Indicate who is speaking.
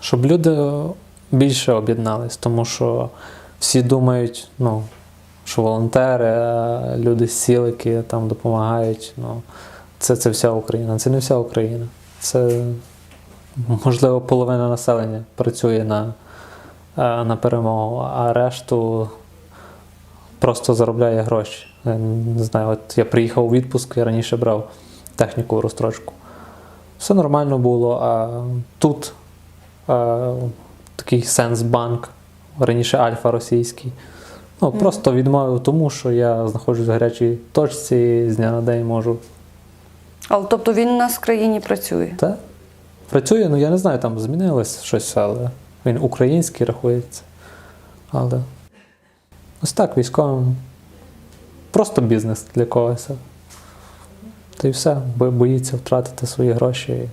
Speaker 1: Щоб люди більше об'єднались, тому що всі думають, ну, що волонтери, е, люди з сілики там допомагають. Ну, це, це вся Україна. Це не вся Україна. Це, можливо, половина населення працює на, е, на перемогу, а решту просто заробляє гроші. Не знаю, от я приїхав у відпуск, я раніше брав техніку розстрочку. Все нормально було, а тут е, такий Сенсбанк, раніше Альфа російський. Ну, просто відмовив тому, що я знаходжусь в гарячій точці і з дня на день можу.
Speaker 2: Але тобто він у нас в країні працює.
Speaker 1: Та? Працює, ну я не знаю, там змінилось щось, але він український рахується. Але ось так, військовим. Просто бізнес для когось. Й все, бо боїться втратити свої гроші.